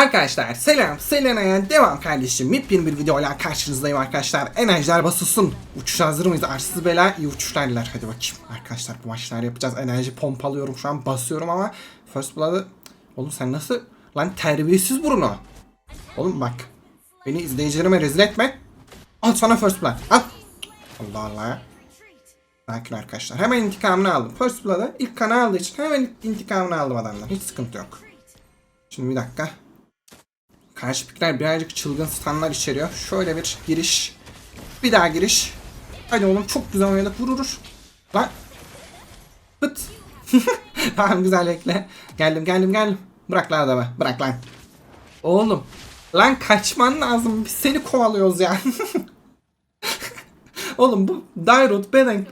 Arkadaşlar selam Selena'ya devam kardeşim. Yepyeni bir videoyla karşınızdayım arkadaşlar. Enerjiler basılsın. Uçuş hazır mıyız? Arsız bela iyi uçuşlarlar Hadi bakayım. Arkadaşlar bu maçlar yapacağız. Enerji pompalıyorum şu an basıyorum ama First Blood'ı Oğlum sen nasıl? Lan terbiyesiz Bruno Oğlum bak Beni izleyicilerime rezil etme. Al sana First Blood. Al. Allah Allah. Sakin arkadaşlar. Hemen intikamını aldım. First Blood'ı ilk kanı aldığı için hemen intikamını aldım adamdan. Hiç sıkıntı yok. Şimdi bir dakika. Karşı pikler birazcık çılgın standlar içeriyor. Şöyle bir giriş. Bir daha giriş. Hadi oğlum çok güzel oynadık. Vur vur, vur. Lan. Pıt. tamam güzel bekle. Geldim geldim geldim. Bırak lan adamı. Bırak lan. Oğlum. Lan kaçman lazım. Biz seni kovalıyoruz ya. oğlum bu Dairot, Beden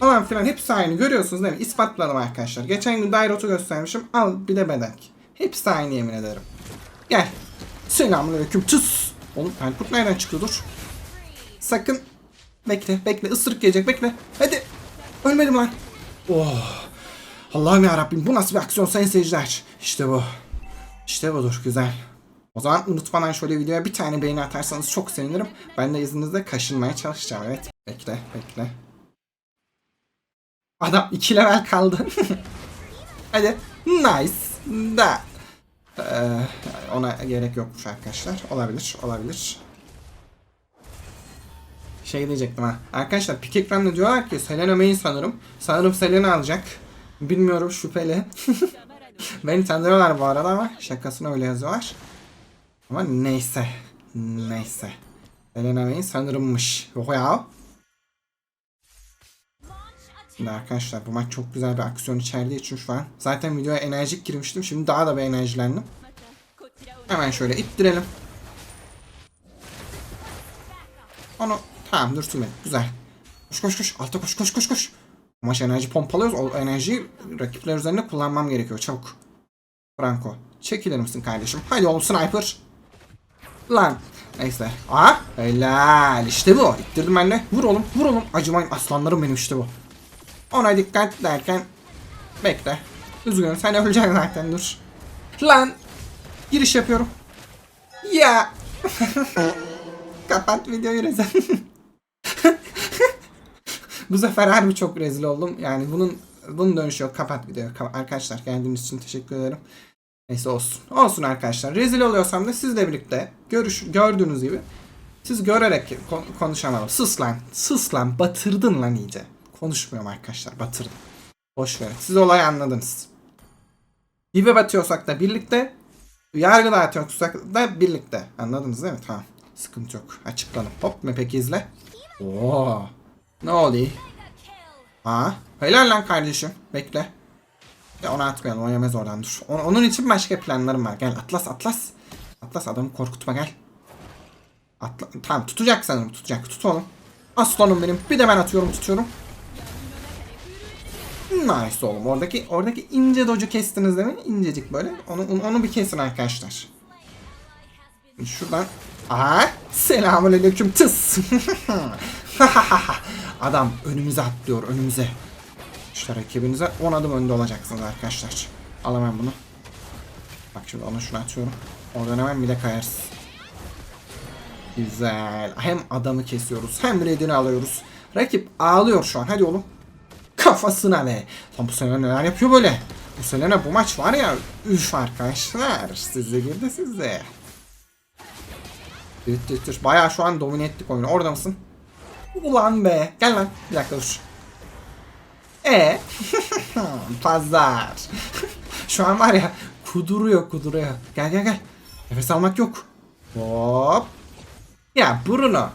falan filan hepsi aynı. Görüyorsunuz değil mi? İspatladım arkadaşlar. Geçen gün Dairot'u göstermişim. Al bir de Bedenk. Hepsi aynı yemin ederim. Gel. Selamünaleyküm. Tıs. Oğlum Elkurt nereden çıktı dur. Sakın. Bekle bekle ısırık gelecek bekle. Hadi. Ölmedim lan. Oh. Allah'ım ya Rabbim bu nasıl bir aksiyon sayın seyirciler. İşte bu. İşte budur güzel. O zaman unutmadan şöyle videoya bir tane beğeni atarsanız çok sevinirim. Ben de izninizle kaşınmaya çalışacağım evet. Bekle bekle. Adam 2 level kaldı. Hadi. Nice. Da. Ee, ona gerek yokmuş arkadaşlar. Olabilir. Olabilir. Şey diyecektim ha. Arkadaşlar Pick Ekran'da diyorlar ki Selena main sanırım. Sanırım Selena alacak. Bilmiyorum şüpheli. Beni tanıyorlar bu arada ama şakasına öyle yazıyorlar. Ama neyse. Neyse. Selena main sanırımmış. Yok ya. Şimdi arkadaşlar bu maç çok güzel bir aksiyon içerdiği için şu an. Zaten videoya enerjik girmiştim. Şimdi daha da bir enerjilendim. Hemen şöyle ittirelim. Onu tamam beni. Güzel. Koş koş koş. Alta koş koş koş koş. Bu Maç enerji pompalıyoruz. O enerjiyi rakipler üzerinde kullanmam gerekiyor. Çabuk. Franco. Çekilir misin kardeşim? Hadi oğlum sniper. Lan. Neyse. Aa, helal. İşte bu. İttirdim ben de. Vur oğlum. Vur oğlum. Acımayın aslanlarım benim işte bu. Ona dikkat derken bekle. Üzgünüm sen öleceksin zaten dur. Lan giriş yapıyorum. Ya. Kapat videoyu rezil. Bu sefer harbi çok rezil oldum. Yani bunun bunun dönüşü yok. Kapat videoyu. Arkadaşlar geldiğiniz için teşekkür ederim. Neyse olsun. Olsun arkadaşlar. Rezil oluyorsam da sizle birlikte görüş gördüğünüz gibi siz görerek kon- konuşamadım. Sus lan. Sus lan. Batırdın lan iyice. Konuşmuyorum arkadaşlar. Batırdım. Boş verin. Siz olayı anladınız. Dibe batıyorsak da birlikte, yargı dağıtıyorsak da birlikte. Anladınız değil mi? Tamam. Sıkıntı yok. Açıkladım. Hop mepek izle. Oo. Ne oluyor? Ha? Helal lan kardeşim. Bekle. Ya onu atmayalım. O yemez oradan dur. Onun için başka planlarım var. Gel Atlas Atlas. Atlas adamı korkutma gel. Atla tamam tutacak sanırım tutacak. Tut oğlum. Aslanım benim. Bir de ben atıyorum tutuyorum. Nice oğlum. Oradaki oradaki ince docu kestiniz değil mi? İncecik böyle. Onu onu, bir kesin arkadaşlar. Şuradan. Aha. Selamünaleyküm tıs. Adam önümüze atlıyor önümüze. İşte rakibinize 10 adım önde olacaksınız arkadaşlar. Al hemen bunu. Bak şimdi ona şunu atıyorum. Oradan hemen bir de kayarsın. Güzel. Hem adamı kesiyoruz hem redini alıyoruz. Rakip ağlıyor şu an. Hadi oğlum. Kafasına be. Lan bu sene neler yapıyor böyle? Bu sene bu maç var ya. Üf arkadaşlar. Size girdi size. Düt düt düt. Bayağı şu an domine ettik oyunu. Orada mısın? Ulan be. Gel lan. Bir dakika dur. E Pazar. şu an var ya kuduruyor kuduruyor. Gel gel gel. Nefes almak yok. Hop. Ya Bruno.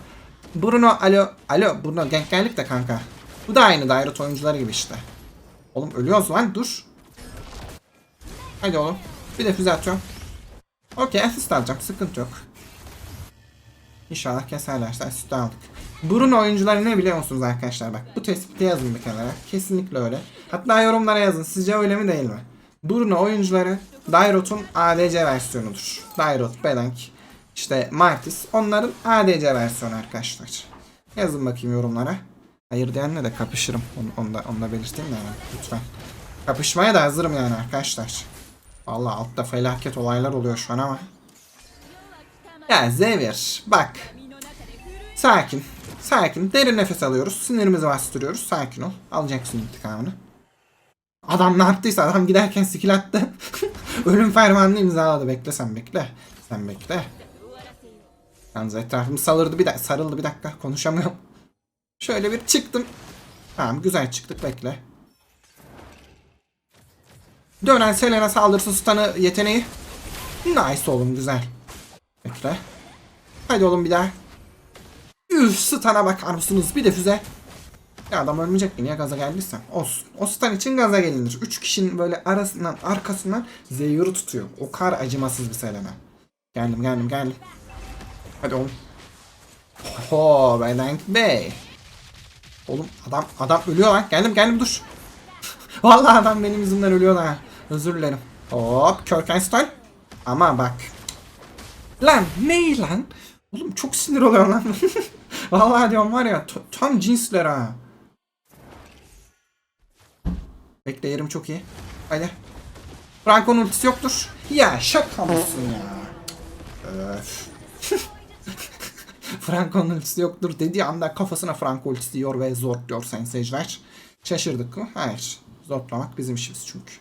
Bruno alo. Alo Bruno denk geldik de kanka. Bu da aynı Dairot oyuncuları gibi işte. Oğlum ölüyoruz lan dur. Hadi oğlum. Bir de füze atıyorum. Okey asist alacağım sıkıntı yok. İnşallah keserlerse asist aldık. Bruno oyuncuları ne biliyor musunuz arkadaşlar bak. Bu tespiti yazın bir kenara. Kesinlikle öyle. Hatta yorumlara yazın. Sizce öyle mi değil mi? Bruno oyuncuları Dairot'un ADC versiyonudur. Dairot, Belank, işte Martis onların ADC versiyonu arkadaşlar. Yazın bakayım yorumlara. Hayır diyenle de kapışırım. Onu, onu, da, onu da belirteyim de yani lütfen. Kapışmaya da hazırım yani arkadaşlar. Allah altta felaket olaylar oluyor şu an ama. Ya Zevir bak. Sakin. Sakin. Derin nefes alıyoruz. Sinirimizi bastırıyoruz. Sakin ol. Alacaksın intikamını. Adam ne yaptıysa adam giderken skill attı. Ölüm fermanını imzaladı. Bekle sen bekle. Sen bekle. Yalnız etrafım salırdı bir dakika. Sarıldı bir dakika. Konuşamıyorum. Şöyle bir çıktım. Tamam güzel çıktık bekle. Dönen Selena saldırısı stun'ı yeteneği. Nice oğlum güzel. Bekle. Hadi oğlum bir daha. Üf stun'a bakar mısınız? Bir de füze. Ya adam ölmeyecek mi? Niye gaza geldiysen? Olsun. O stun için gaza gelinir. Üç kişinin böyle arasından arkasından Zeyur'u tutuyor. O kadar acımasız bir Selena. Geldim geldim geldim. Hadi oğlum. Ho Belenk Bey. Oğlum adam adam ölüyor lan. Geldim geldim dur. Vallahi adam benim yüzümden ölüyor lan. Özür dilerim. Hop Körkenstein. Ama bak. Lan ne lan? Oğlum çok sinir oluyor lan. Vallahi diyorum var ya tam cinsler ha. Bekle yerim çok iyi. Haydi. Franco'nun ultisi yoktur. Ya şaka mısın ya? Öf. Franco'nun ultisi yoktur dediği anda kafasına Franco ultisi diyor ve zor diyor sayın seyirciler. Şaşırdık mı? Hayır. Zorlamak bizim işimiz çünkü.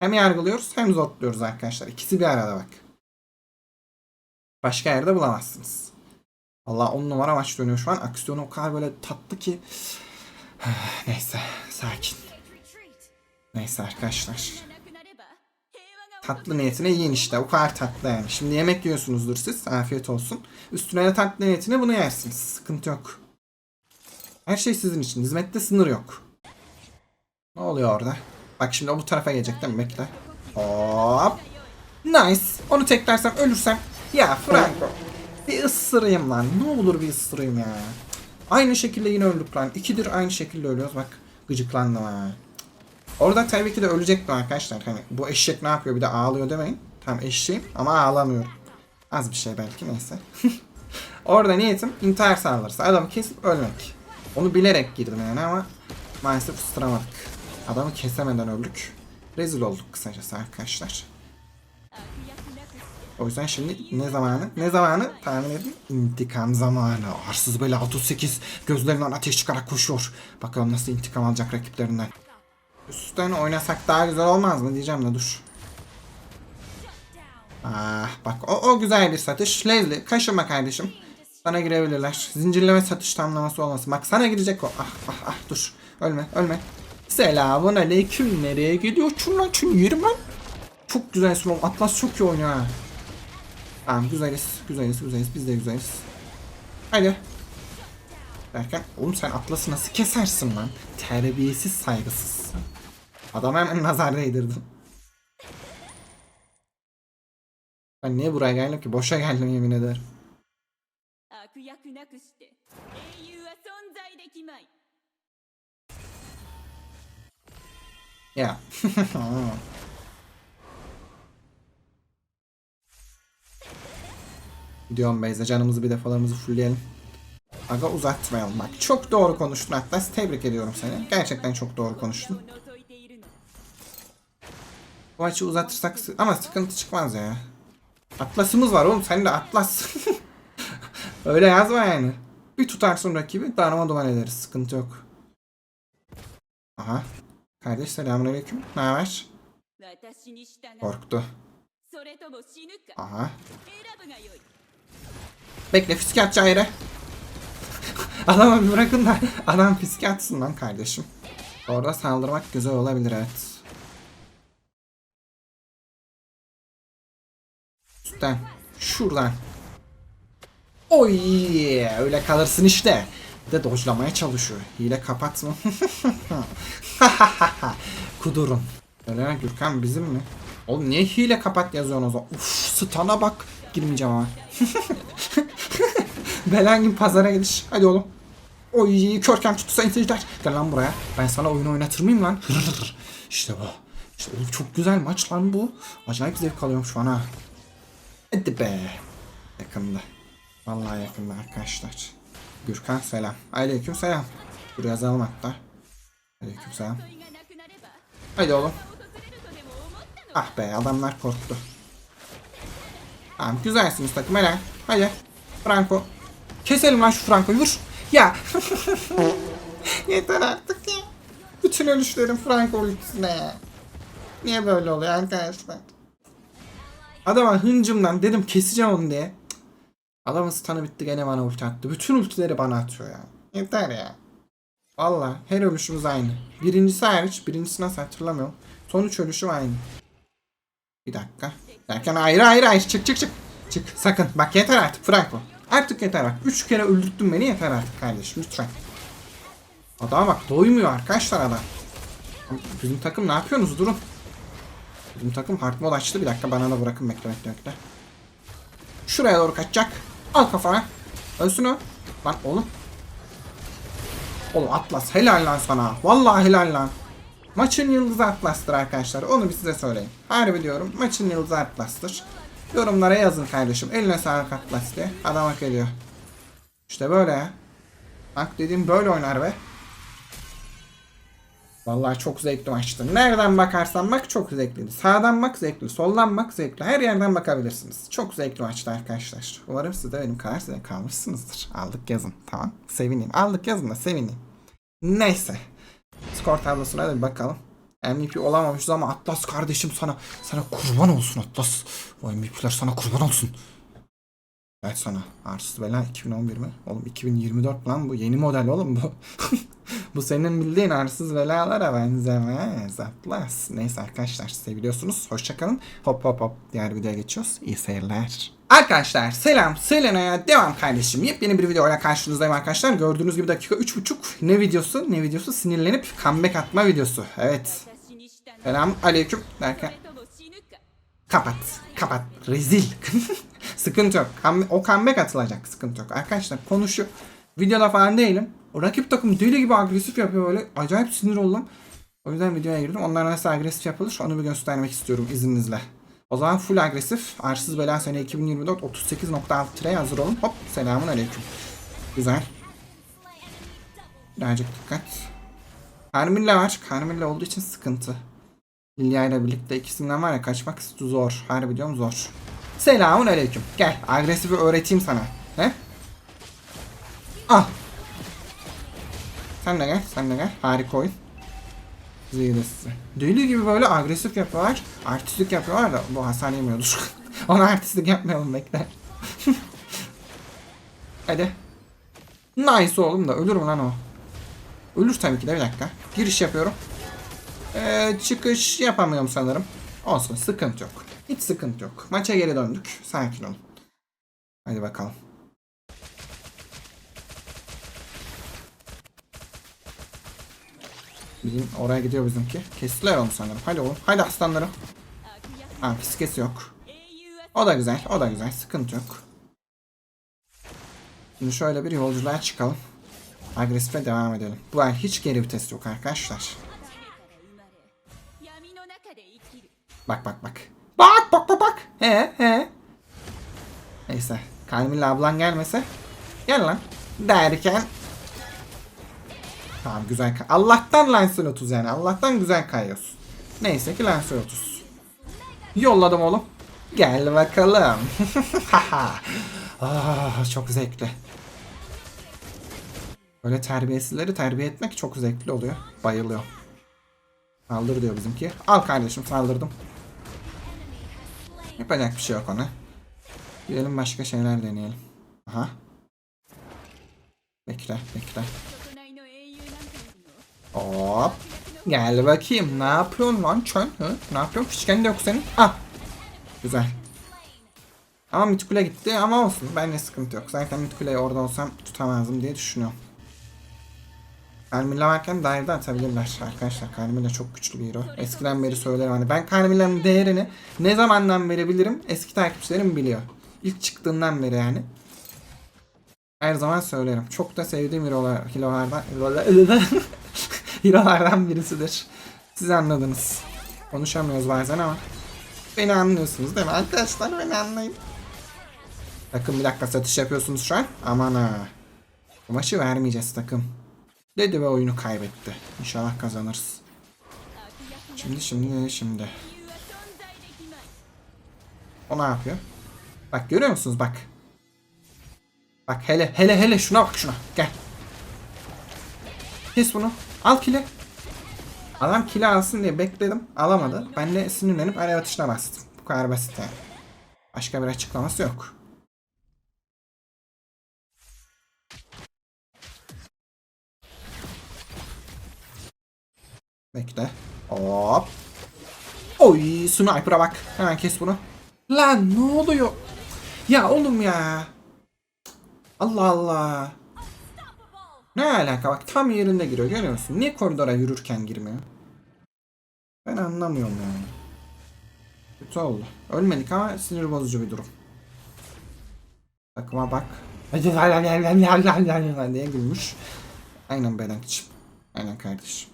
Hem yargılıyoruz hem zorluyoruz arkadaşlar. İkisi bir arada bak. Başka yerde bulamazsınız. Allah on numara maç dönüyor şu an. Aksiyonu o kadar böyle tatlı ki. Neyse sakin. Neyse arkadaşlar. Tatlı niyetine yiyin işte. O kadar tatlı yani. Şimdi yemek yiyorsunuzdur siz. Afiyet olsun. Üstüne de tatlı niyetine bunu yersiniz. Sıkıntı yok. Her şey sizin için. Hizmette sınır yok. Ne oluyor orada? Bak şimdi o bu tarafa gelecek değil mi? Bekle. Hop. Nice. Onu teklarsam ölürsem. Ya Franco. Bir ısırayım lan. Ne olur bir ısırayım ya. Aynı şekilde yine öldük lan. İkidir aynı şekilde ölüyoruz. Bak gıcıklandım ha. Orada tabii ki de ölecektim arkadaşlar. Hani bu eşek ne yapıyor bir de ağlıyor demeyin. Tam eşeğim ama ağlamıyorum. Az bir şey belki neyse. Orada niyetim intihar saldırısı. Adamı kesip ölmek. Onu bilerek girdim yani ama maalesef ısıramadık. Adamı kesemeden öldük. Rezil olduk kısacası arkadaşlar. O yüzden şimdi ne zamanı? Ne zamanı? Tahmin edin. İntikam zamanı. Arsız böyle 38 gözlerinden ateş çıkarak koşuyor. Bakalım nasıl intikam alacak rakiplerinden. Üstten oynasak daha güzel olmaz mı diyeceğim de dur. Ah bak o, o güzel bir satış. Leslie kaşınma kardeşim. Sana girebilirler. Zincirleme satış tamlaması olmasın. Bak sana girecek o. Ah ah ah dur. Ölme ölme. Selamun aleyküm. Nereye gidiyorsun lan? Çünkü yerim. Çok güzel Slom. Atlas çok iyi oynuyor ha. Tamam güzeliz. Güzeliz güzeliz. Biz de güzeliz. Haydi. Derken oğlum sen Atlas'ı nasıl kesersin lan? Terbiyesiz saygısız. Adam hemen nazar değdirdim. Ben niye buraya geldim ki? Boşa geldim yemin ederim. Ya. Gidiyorum Beyza. Canımızı bir defalarımızı fullleyelim. Aga uzatmayalım bak. Çok doğru konuştun Atlas. Tebrik ediyorum seni. Gerçekten çok doğru konuştun. Bu maçı uzatırsak ama sıkıntı çıkmaz ya. Atlasımız var oğlum sen de atlas. Öyle yazma yani. Bir tutarsın rakibi darma duman ederiz sıkıntı yok. Aha. Kardeş selamünaleyküm. Ne haber? Korktu. Aha. Bekle fiske atacağım yere. Adama bir bırakın da adam fiske atsın lan kardeşim. Orada saldırmak güzel olabilir evet. Üstten. Şuradan. Oy öyle kalırsın işte. De dojlamaya çalışıyor. Hile kapatma. Kudurun. Öyle Gürkan bizim mi? Oğlum niye hile kapat yazıyorsun o zaman? Uf stana bak. Girmeyeceğim ama. Belengin pazara gidiş. Hadi oğlum. Oy körken tuttu sayın seyirciler. Gel lan buraya. Ben sana oyunu oynatır mıyım lan? İşte bu. İşte oğlum çok güzel maç lan bu. Acayip zevk alıyorum şu an ha. Hadi be. Yakında. Vallahi yakında arkadaşlar. Gürkan selam. Aleyküm selam. Dur yazalım hatta. Aleyküm selam. Haydi oğlum. Ah be adamlar korktu. Tamam güzelsiniz takım helal. Hadi. Franco. Keselim lan şu Franco'yu vur. Ya. Yeter artık ya. Bütün ölüşlerim Franco ultisine. Niye böyle oluyor arkadaşlar? Adama hıncımdan dedim keseceğim onu diye. Adamın stun'ı bitti gene bana ulti attı. Bütün ultileri bana atıyor ya. Yeter ya. Valla her ölüşümüz aynı. Birincisi hariç. Birincisi nasıl hatırlamıyorum. Son üç ölüşüm aynı. Bir dakika. Derken hayır hayır hayır çık çık çık. Çık sakın. Bak yeter artık Franco. Artık yeter bak. Üç kere öldürttün beni yeter artık kardeşim lütfen. Adama bak doymuyor arkadaşlar adam. Bizim takım ne yapıyorsunuz durun. Bizim takım hard mode açtı. Bir dakika bana da bırakın bekle bekle bekle. Şuraya doğru kaçacak. Al kafana. Ölsün o. Lan oğlum. Oğlum Atlas helal lan sana. Vallahi helal lan. Maçın yıldızı Atlas'tır arkadaşlar. Onu bir size söyleyeyim. Harbi diyorum. Maçın yıldızı Atlas'tır. Yorumlara yazın kardeşim. Eline sağlık Atlas diye. Adam hak ediyor. İşte böyle ya. Bak dediğim böyle oynar be. Vallahi çok zevkli maçtı. Nereden bakarsan bak çok zevkliydi. Sağdan bak zevkli, soldan bak zevkli. Her yerden bakabilirsiniz. Çok zevkli maçtı arkadaşlar. Umarım siz de benim kadar zevk kalmışsınızdır. Aldık yazın. Tamam. Sevineyim. Aldık yazın da sevineyim. Neyse. Skor tablosuna da bir bakalım. MVP olamamışız ama Atlas kardeşim sana sana kurban olsun Atlas. O MVP'ler sana kurban olsun. Ver sana. Arsız bela 2011 mi? Oğlum 2024 lan bu. Yeni model oğlum bu. bu senin bildiğin arsız belalara benzemez. Atlas. Neyse arkadaşlar seviyorsunuz. Hoşçakalın. Hop hop hop. Diğer videoya geçiyoruz. İyi seyirler. Arkadaşlar selam Selena'ya devam kardeşim. Yepyeni bir videoyla karşınızdayım arkadaşlar. Gördüğünüz gibi dakika 3.5 ne videosu ne videosu sinirlenip comeback atma videosu. Evet. Selam aleyküm derken. Kapat. Kapat. Rezil. sıkıntı yok. O comeback atılacak. Sıkıntı yok. Arkadaşlar konuşu videoda falan değilim. O rakip takım deli gibi agresif yapıyor böyle. Acayip sinir oldum. O yüzden videoya girdim. Onlar nasıl agresif yapılır onu bir göstermek istiyorum izninizle. O zaman full agresif. Arsız bela sene 2024 38.6 tire hazır olun. Hop selamun aleyküm. Güzel. Birazcık dikkat. Carmilla var. Carmilla olduğu için sıkıntı. Lilia ile birlikte ikisinden var ya kaçmak zor. Harbi diyorum zor. Selamun aleyküm. Gel agresifi öğreteyim sana. He? Al. Sen de gel, sen de gel. Harika oyun. Size. Deli gibi böyle agresif yapıyorlar. Artistlik yapıyorlar da bu hasar yemiyordur. Ona artistlik yapmayalım bekle. Hadi. Nice oğlum da ölür mü lan o? Ölür tabii ki de bir dakika. Giriş yapıyorum. Ee, çıkış yapamıyorum sanırım. Olsun sıkıntı yok. Hiç sıkıntı yok. Maça geri döndük. Sakin olun. Hadi bakalım. Bizim oraya gidiyor bizimki. Kestiler onu sanırım. Hadi oğlum. Hadi aslanlarım. Ha fiskesi yok. O da güzel. O da güzel. Sıkıntı yok. Şimdi şöyle bir yolculuğa çıkalım. Agresife devam edelim. Bu el hiç geri vites yok arkadaşlar. Bak bak bak. Bak bak bak bak. He he. Neyse. Carmilla ablan gelmese. Gel lan. Derken. Tamam güzel kay- Allah'tan Lancelot'uz yani. Allah'tan güzel kayıyoruz. Neyse ki Lancelot'uz. Yolladım oğlum. Gel bakalım. Ah, çok zevkli. Böyle terbiyesizleri terbiye etmek çok zevkli oluyor. Bayılıyor. Saldır diyor bizimki. Al kardeşim saldırdım. Yapacak bir şey yok ona. Gidelim başka şeyler deneyelim. Aha. Bekle bekle. Hop. Gel bakayım. Ne yapıyorsun lan çön? Hı? Ne yapıyorsun? Fişken de yok senin. Ah. Güzel. Ama Mitkule gitti ama olsun. Bence sıkıntı yok. Zaten Mitkule'yi orada olsam tutamazdım diye düşünüyorum. Carmilla varken dive'da atabilirler arkadaşlar. Carmilla çok güçlü bir hero. Eskiden beri söylerim hani. Ben Carmilla'nın değerini ne zamandan beri bilirim. Eski takipçilerim biliyor. İlk çıktığından beri yani. Her zaman söylerim. Çok da sevdiğim hero'lar, hero'lardan, hero'lardan birisidir. Siz anladınız. Konuşamıyoruz bazen ama. Beni anlıyorsunuz değil mi? Arkadaşlar beni anlayın. Takım bir dakika satış yapıyorsunuz şu an. Aman ha. Bu maçı vermeyeceğiz takım dedi ve oyunu kaybetti. İnşallah kazanırız. Şimdi şimdi şimdi. O ne yapıyor? Bak görüyor musunuz bak. Bak hele hele hele şuna bak şuna. Gel. Kes bunu. Al kile. Adam kile alsın diye bekledim. Alamadı. Ben de sinirlenip araya atışına bastım. Bu kadar basit yani. Başka bir açıklaması yok. Bekle. Hop. Oy sniper'a bak. Hemen kes bunu. Lan ne oluyor? Ya oğlum ya. Allah Allah. Ne alaka bak tam yerinde giriyor görüyor musun? Niye koridora yürürken girmiyor? Ben anlamıyorum yani. Kötü oldu. Ölmedik ama sinir bozucu bir durum. Takıma bak. diye gülmüş. Aynen Bedenkçim. Aynen kardeşim.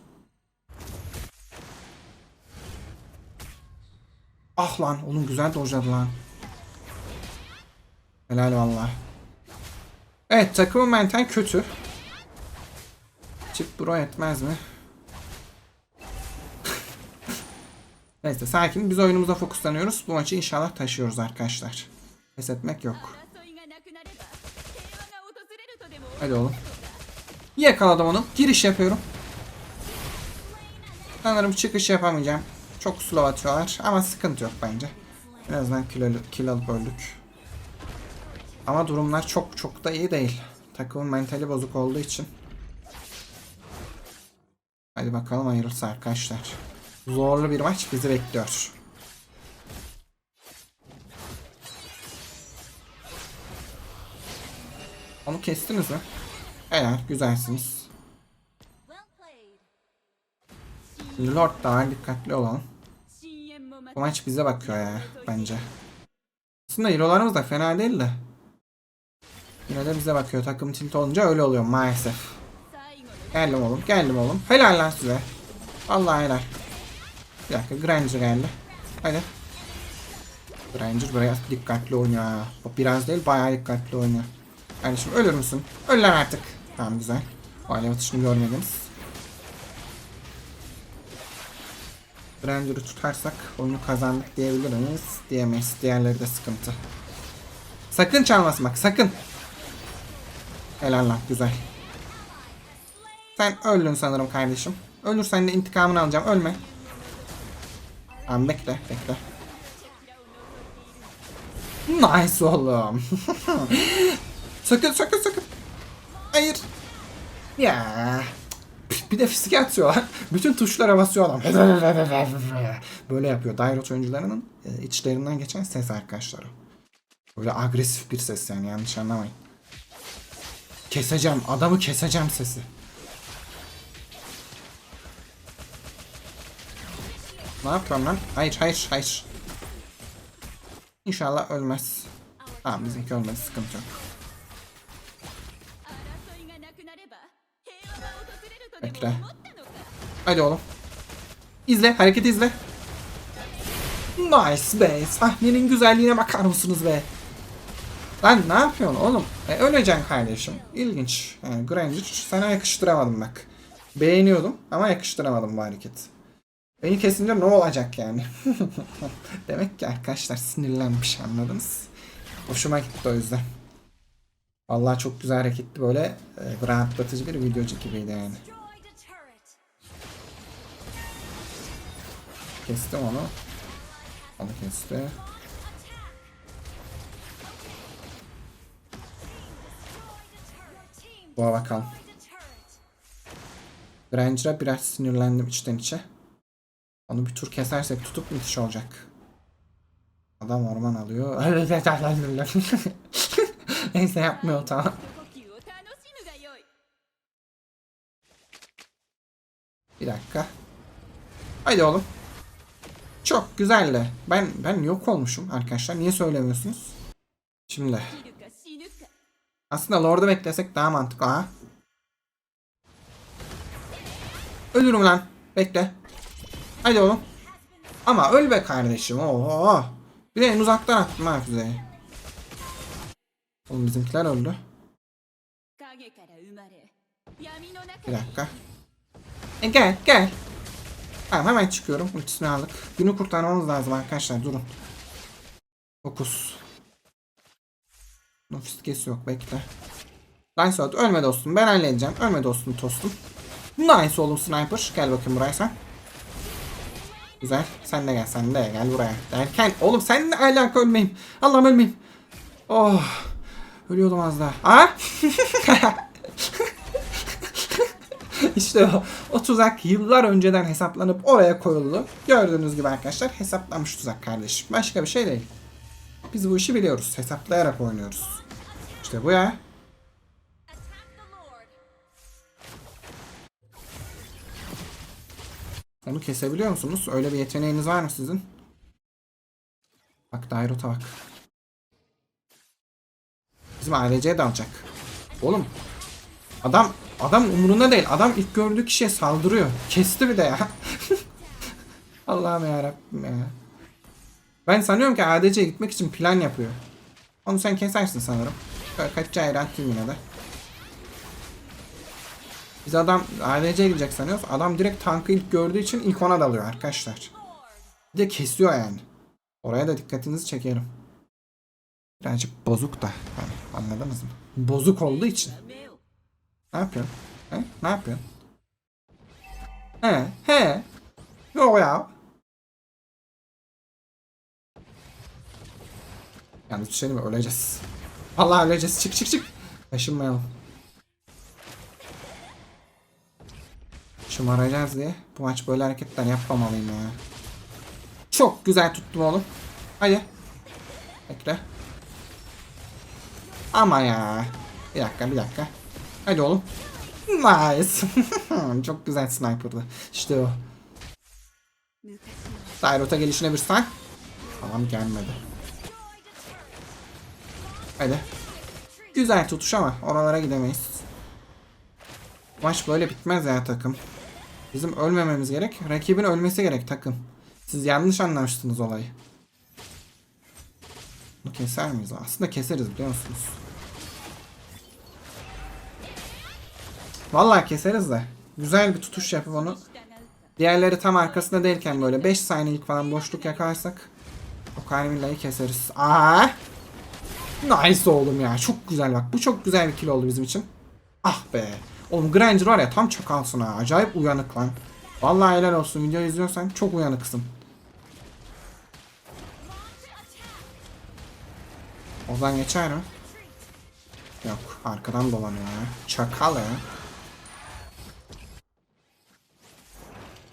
Ah lan oğlum güzel dojladı lan. Helal valla. Evet takımın menten kötü. Çip bro etmez mi? Neyse sakin biz oyunumuza fokuslanıyoruz. Bu maçı inşallah taşıyoruz arkadaşlar. Pes etmek yok. Hadi oğlum. Yakaladım onu. Giriş yapıyorum. Sanırım çıkış yapamayacağım. Çok slow atıyorlar ama sıkıntı yok bence. En azından kill, al- kill alıp öldük. Ama durumlar çok çok da iyi değil. Takımın mentali bozuk olduğu için. Hadi bakalım hayırlısı arkadaşlar. Zorlu bir maç bizi bekliyor. Onu kestiniz mi? Helal, güzelsiniz. Lord daha dikkatli olan. Bu maç bize bakıyor ya bence. Aslında hero'larımız da fena değil de. Yine de bize bakıyor. Takım tilt olunca öyle oluyor maalesef. Geldim oğlum, geldim oğlum. Helal lan size. Vallahi helal. Bir dakika, Granger geldi. Hadi. Granger biraz dikkatli oynuyor ha. Biraz değil, bayağı dikkatli oynuyor. Kardeşim ölür müsün? Öl lan artık. Tamam güzel. O alev atışını görmediniz. Granger'ı tutarsak oyunu kazandık diyebilir miyiz? Diyemeyiz. Diğerleri de sıkıntı. Sakın çalmasın bak, sakın. Helal lan, güzel. Sen öldün sanırım kardeşim. Ölürsen de intikamını alacağım. Ölme. Tamam bekle bekle. Nice oğlum. sakın sakın sakın. Hayır. Ya. Bir de fiske atıyorlar. Bütün tuşlara basıyor adam. Böyle yapıyor. Dairot oyuncularının e, içlerinden geçen ses arkadaşlar. Böyle agresif bir ses yani yanlış anlamayın. Keseceğim. Adamı keseceğim sesi. Ne yapıyorum lan? Hayır hayır hayır. İnşallah ölmez. Tamam bizimki ölmez sıkıntı yok. Bekle. Hadi oğlum. İzle, hareketi izle. Nice be. Sahnenin güzelliğine bakar mısınız be? Lan ne yapıyorsun oğlum? E, öleceksin kardeşim. İlginç. E, yani Granger sana yakıştıramadım bak. Beğeniyordum ama yakıştıramadım bu hareket. Beni kesince ne olacak yani? Demek ki arkadaşlar sinirlenmiş anladınız. Hoşuma gitti o yüzden. Vallahi çok güzel hareketti böyle e, rahatlatıcı bir videocu gibiydi yani. Kestim onu. Onu kesti. Buna bakalım. Granger'a biraz sinirlendim içten içe. Onu bir tur kesersek tutup müthiş olacak. Adam orman alıyor. Neyse yapmıyor tamam. Bir dakika. Haydi oğlum. Çok güzeldi. Ben ben yok olmuşum arkadaşlar. Niye söylemiyorsunuz? Şimdi. Aslında Lord'u beklesek daha mantıklı ha. Ölürüm lan. Bekle. Haydi oğlum. Ama öl be kardeşim. Oho. Bir de en uzaktan attım ha kuzeye. Oğlum bizimkiler öldü. Bir dakika. E gel gel. Tamam hemen çıkıyorum. Ultisini aldık. Günü kurtarmamız lazım arkadaşlar durun. Fokus. Nofiskesi yok bekle. Nice oldu. Ölme dostum. Ben halledeceğim. Ölme dostum tostum. Nice oğlum sniper. Gel bakayım buraya sen. Güzel. Sen de gel sen de gel buraya. Derken oğlum sen de alaka ölmeyeyim. Allah'ım ölmeyeyim. Oh. Ölüyordum az daha. Ha? işte o, o tuzak yıllar önceden hesaplanıp oraya koyuldu. Gördüğünüz gibi arkadaşlar hesaplanmış tuzak kardeşim. Başka bir şey değil. Biz bu işi biliyoruz. Hesaplayarak oynuyoruz. İşte bu ya. Onu kesebiliyor musunuz? Öyle bir yeteneğiniz var mı sizin? Bak Dairot'a bak. Bizim ADC'ye dalacak. Oğlum. Adam adam umurunda değil. Adam ilk gördüğü kişiye saldırıyor. Kesti bir de ya. Allah'ım yarabbim ya. Ben sanıyorum ki ADC'ye gitmek için plan yapıyor. Onu sen kesersin sanırım. Kaçacağı yere atayım yine de. Biz adam ADC'ye gidecek sanıyoruz. Adam direkt tankı ilk gördüğü için ilk ona dalıyor arkadaşlar. Bir de kesiyor yani. Oraya da dikkatinizi çekerim. Birazcık bozuk da. Yani anladınız mı? Bozuk olduğu için. Ne yapıyorsun? He? Ne yapıyorsun? He? He? Yok ya. Yalnız bir mi? Öleceğiz. Allah öleceğiz. Çık çık çık. Taşınmayalım. Şımaracağız diye. Bu maç böyle hareketler yapmamalıyım ya. Çok güzel tuttum oğlum. Hadi. Bekle. Ama ya. Bir dakika bir dakika. Hadi oğlum. Nice. Çok güzel sniper'dı. İşte o. Dairota gelişine bir say. Tamam gelmedi. Hadi. Güzel tutuş ama oralara gidemeyiz. Maç böyle bitmez ya takım. Bizim ölmememiz gerek. Rakibin ölmesi gerek takım. Siz yanlış anlamıştınız olayı. Bunu keser miyiz? Aslında keseriz biliyor musunuz? Vallahi keseriz de. Güzel bir tutuş yapıp onu diğerleri tam arkasında değilken böyle 5 saniyelik falan boşluk yakarsak o Carmilla'yı keseriz. Aa! Nice oğlum ya. Çok güzel bak. Bu çok güzel bir kill oldu bizim için. Ah be. Oğlum Granger var ya tam çakalsın ha. Acayip uyanık lan. Vallahi helal olsun. Video izliyorsan çok uyanıksın. Ozan geçer mi? Yok. Arkadan dolanıyor ya. Çakal ya.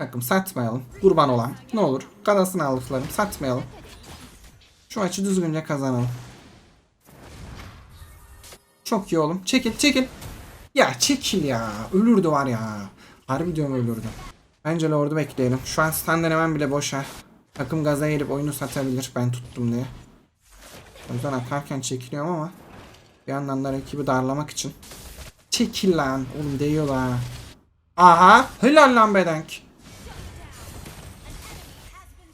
Takım satmayalım. Kurban olan. Ne olur. Kadasını aldıklarım. Satmayalım. Şu maçı düzgünce kazanalım. Çok iyi oğlum. Çekil çekil. Ya çekil ya. Ölürdü var ya. Harbi diyorum ölürdü. Bence Lord'u bekleyelim. Şu an stand denemem bile boş ha. Takım gaza gelip oyunu satabilir ben tuttum diye. O yüzden akarken çekiliyorum ama bir yandan da rakibi darlamak için. Çekil lan. Oğlum değiyorlar. ha. Aha. Helal lan bedenk.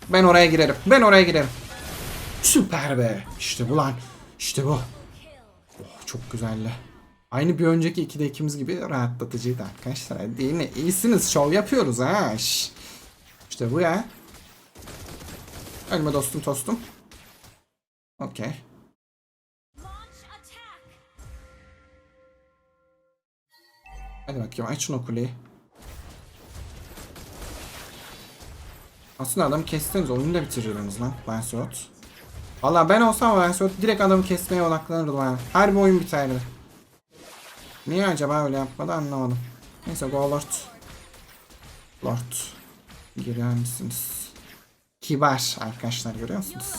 Ben oraya girerim. Ben oraya girerim. Süper be. İşte bu lan. İşte bu. Oh, çok güzeldi. Aynı bir önceki 2'de ikimiz gibi rahatlatıcıydı arkadaşlar. Değil mi? İyisiniz. Şov yapıyoruz ha. İşte bu ya. Ölme dostum tostum. Okey. Hadi bakayım açın o kuleyi. Aslında adamı kestiniz oyunu da bitirirdiniz lan Lancelot. Valla ben olsam Lancelot direkt adamı kesmeye odaklanırdım yani. Her bir oyun biterdi. Niye acaba öyle yapmadı anlamadım. Neyse go lord. Lord. Görüyor musunuz? Kibar arkadaşlar görüyor musunuz?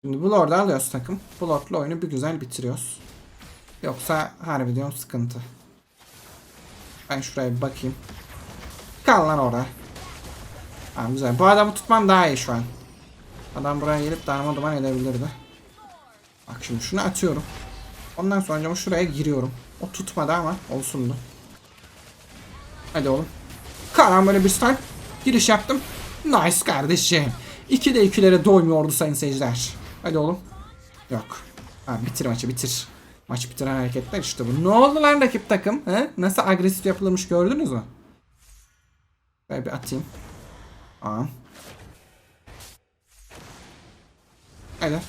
Şimdi bu lord'u alıyoruz takım. Bu lord'la oyunu bir güzel bitiriyoruz. Yoksa harbi diyorum sıkıntı. Ben şuraya bir bakayım. Kal lan orada. Tamam güzel. Bu adamı tutmam daha iyi şu an. Adam buraya gelip darma duman edebilirdi. Bak şimdi şunu atıyorum. Ondan sonra şuraya giriyorum. O tutmadı ama olsundu. Hadi oğlum. Karan böyle bir start. Giriş yaptım. Nice kardeşim. 2'de 2'lere doymuyordu sayın seyirciler. Hadi oğlum. Yok. Ha, bitir maçı bitir. Maç bitiren hareketler işte bu. Ne oldu lan rakip takım? He? Nasıl agresif yapılmış gördünüz mü? Böyle bir atayım. Tamam. Öyle.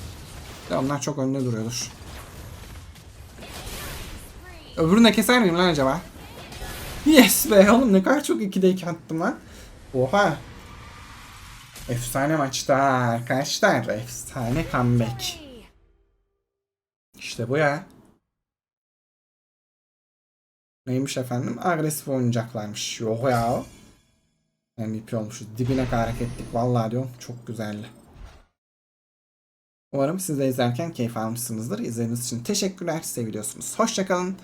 De onlar çok önde duruyordur. Öbürünü de keser miyim lan acaba? Yes be oğlum ne kadar çok 2'de 2 attım lan. Oha. Efsane maçta arkadaşlar. Efsane comeback. İşte bu ya. Neymiş efendim? Agresif oynayacaklarmış. Yok ya. MVP olmuşuz. Dibine kadar ettik. Vallahi diyorum çok güzeldi. Umarım siz de izlerken keyif almışsınızdır. İzlediğiniz için teşekkürler. Seviyorsunuz. Hoşçakalın.